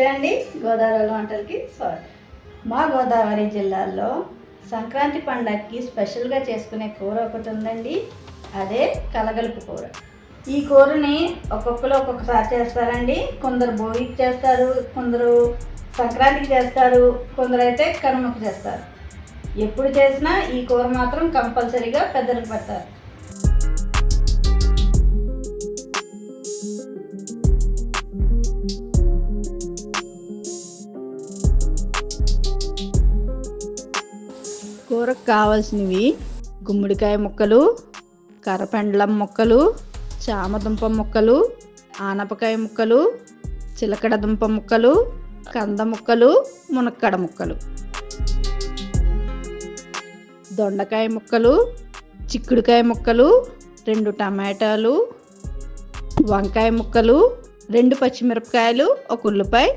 నమస్తే అండి. గోదావరి వంటలకి స్వాగతం. మా గోదావరి జిల్లాలో సంక్రాంతి పండగకి స్పెషల్గా చేసుకునే కూర ఒకటి ఉందండి. అదే కలగలుపు కూర. ఈ కూరని ఒక్కొక్కరు ఒక్కొక్కసారి చేస్తారండి. కొందరు భోగికి చేస్తారు కొందరు సంక్రాంతికి చేస్తారు కొందరు అయితే కనుమకు చేస్తారు. ఎప్పుడు చేసినా ఈ కూర మాత్రం కంపల్సరీగా పెద్దలకు పెడతారు. కూరకు కావాల్సినవి గుమ్మడికాయ ముక్కలు కరపెండలం ముక్కలు చామదుంప ముక్కలు ఆనపకాయ ముక్కలు చిలకడ దుంప ముక్కలు కంద ముక్కలు మునక్కడ ముక్కలు. దొండకాయ ముక్కలు చిక్కుడుకాయ ముక్కలు రెండు టమాటాలు వంకాయ ముక్కలు రెండు పచ్చిమిరపకాయలు ఒక ఉల్లిపాయ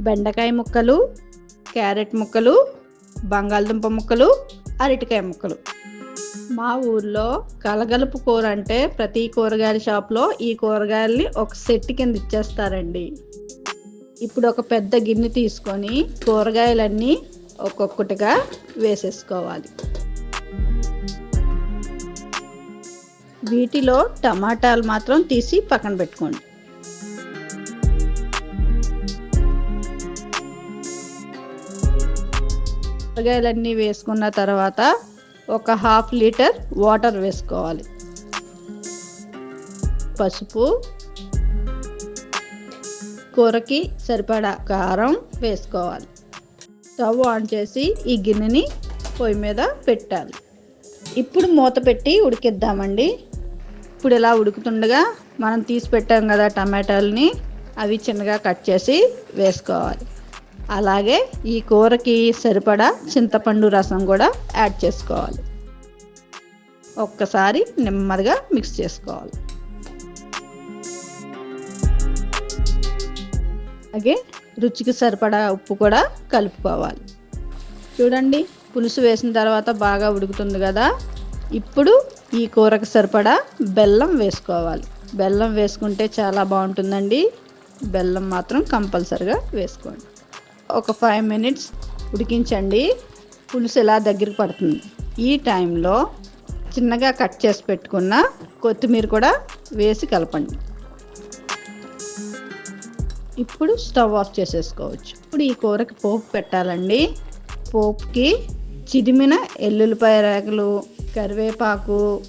బెండకాయ ముక్కలు క్యారెట్ ముక్కలు బంగాళదుంప ముక్కలు అరటికాయ ముక్కలు. మా ఊర్లో కలగలుపు కూర అంటే ప్రతి కూరగాయల షాప్లో ఈ కూరగాయల్ని ఒక సెట్ కింద ఇచ్చేస్తారండి. ఇప్పుడు ఒక పెద్ద గిన్నె తీసుకొని కూరగాయలన్నీ ఒక్కొక్కటిగా వేసేసుకోవాలి. వీటిలో టమాటాలు మాత్రం తీసి పక్కన పెట్టుకోండి. కూరగాయలన్నీ వేసుకున్న తర్వాత ఒక హాఫ్ లీటర్ వాటర్ వేసుకోవాలి. పసుపు కూరకి సరిపడా కారం వేసుకోవాలి. స్టవ్ ఆన్ చేసి ఈ గిన్నెని పొయ్యి మీద పెట్టాలి. ఇప్పుడు మూత పెట్టి ఉడికిద్దామండి. ఇప్పుడు ఇలా ఉడుకుతుండగా మనం తీసి పెట్టాం కదా టమాటాలని అవి చిన్నగా కట్ చేసి వేసుకోవాలి. అలాగే ఈ కూరకి సరిపడా చింతపండు రసం కూడా యాడ్ చేసుకోవాలి. ఒక్కసారి నెమ్మదిగా మిక్స్ చేసుకోవాలి. అలాగే రుచికి సరిపడా ఉప్పు కూడా కలుపుకోవాలి. చూడండి పులుసు వేసిన తర్వాత బాగా ఉడుకుతుంది కదా? ఇప్పుడు ఈ కూరకు సరిపడా బెల్లం వేసుకోవాలి. బెల్లం వేసుకుంటే చాలా బాగుంటుందండి. బెల్లం మాత్రం కంపల్సరిగా వేసుకోండి. ఒక ఫైవ్ మినిట్స్ ఉడికించండి. పులుసు ఎలా దగ్గరికి పడుతుంది? ఈ టైంలో చిన్నగా కట్ చేసి పెట్టుకున్న కొత్తిమీర కూడా వేసి కలపండి. ఇప్పుడు స్టవ్ ఆఫ్ చేసేసుకోవచ్చు. ఇప్పుడు ఈ కూరకి పోపు పెట్టాలండి. పోపుకి చిదిమిన ఎల్లుల్లిపాయ రేగలు కరివేపాకు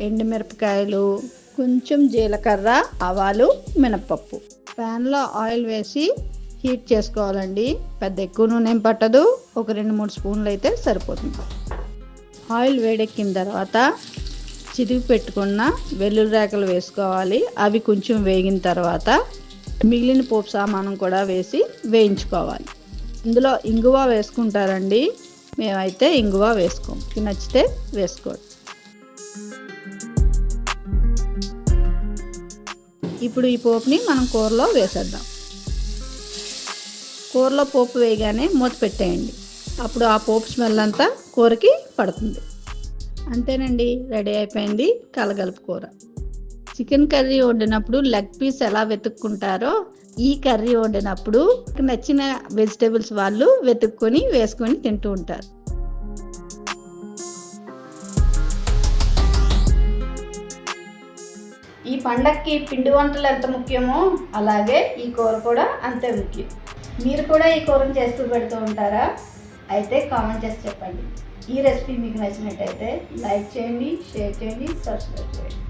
ఎండుమిరపకాయలు కొంచెం జీలకర్ర ఆవాలు మినప్పప్పు. ప్యాన్లో ఆయిల్ వేసి హీట్ చేసుకోవాలండి. పెద్ద ఎక్కువ నూనె ఏం పట్టదు. ఒక రెండు మూడు స్పూన్లు అయితే సరిపోతుంది. ఆయిల్ వేడెక్కిన తర్వాత చిరిగి పెట్టుకున్న వెల్లుల్లి రేకలు వేసుకోవాలి. అవి కొంచెం వేగిన తర్వాత మిగిలిన పోపు సామానం కూడా వేసి వేయించుకోవాలి. ఇందులో ఇంగువ వేసుకుంటారండి. మేమైతే ఇంగువ వేసుకోం. నచ్చితే వేసుకోవచ్చు ఇప్పుడు ఈ పోపుని మనం కూరలో వేసేద్దాం. కూరలో పోపు వేయగానే మూత పెట్టేయండి. అప్పుడు ఆ పోపు స్మెల్ అంతా కూరకి పడుతుంది. అంతేనండి రెడీ అయిపోయింది కలగలుపు కూర. చికెన్ కర్రీ వండినప్పుడు లెగ్ పీస్ ఎలా వెతుక్కుంటారో ఈ కర్రీ వండినప్పుడు నచ్చిన వెజిటేబుల్స్ వాళ్ళు వెతుక్కొని వేసుకొని తింటూ ఉంటారు. ఈ పండక్కి పిండి వంటలు ఎంత ముఖ్యమో అలాగే ఈ కూర కూడా అంతే ముఖ్యం. మీరు కూడా ఈ కూరను చేస్తూ పెడుతూ ఉంటారా? అయితే కామెంట్ చేసి చెప్పండి. ఈ రెసిపీ మీకు నచ్చినట్టయితే లైక్ చేయండి షేర్ చేయండి సబ్స్క్రైబ్ చేయండి.